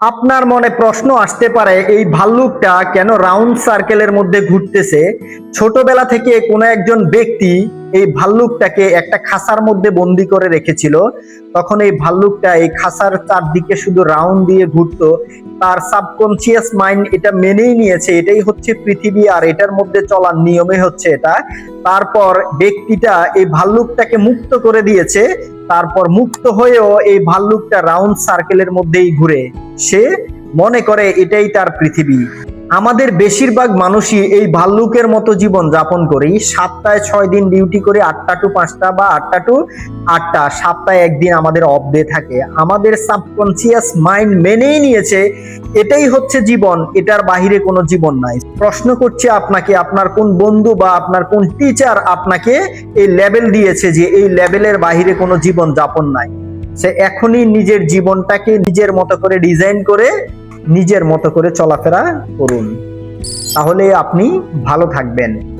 আপনার মনে প্রশ্ন আসতে পারে, এই ভাল্লুকটা কেন রাউন্ড সার্কেলের মধ্যে ঘুরতেছে? ছোটবেলা থেকে কোনো একজন ব্যক্তি এই ভাল্লুকটাকে একটা খাসার মধ্যে বন্দি করে রেখেছিল। তখন এই ভাল্লুকটা এই খাসার চারদিকে শুধু রাউন্ড দিয়ে ঘুরতো। তার সাবকনসিয়াস মাইন্ড এটা মেনেই নিয়েছে, এটাই হচ্ছে পৃথিবী আর এটার মধ্যে চলার নিয়মে হচ্ছে এটা। তারপর ব্যক্তিটা এই ভাল্লুকটাকে মুক্ত করে দিয়েছে তারপর মুক্ত হয়েও এই ভাল্লুকটা রাউন্ড সার্কেলের মধ্যেই ঘুরে। সে মনে করে এটাই তার পৃথিবী। আমাদের বেশিরভাগ মানুষই এই ভাল্লুকের মতো জীবন যাপন করি। সপ্তাহে ছয় দিন ডিউটি করে আটটা টু পাঁচটা বা আটটা টু আটটা, সপ্তাহে একদিন আমাদের অফ ডে থাকে। আমাদের সাবকনসিয়াস মাইন্ড মেনেই নিয়েছে, এটাই হচ্ছে জীবন, এটার বাহিরে কোনো জীবন নাই। প্রশ্ন করছে আপনাকে, আপনার কোন বন্ধু বা আপনার কোন টিচার আপনাকে এই লেভেল দিয়েছে যে এই লেভেলের বাহিরে কোনো জীবন যাপন নাই? সে এখনই নিজের জীবনটাকে নিজের মতো করে ডিজাইন করে নিজের মতো করে চলাফেরা করুন। তাহলে আপনি ভালো থাকবেন।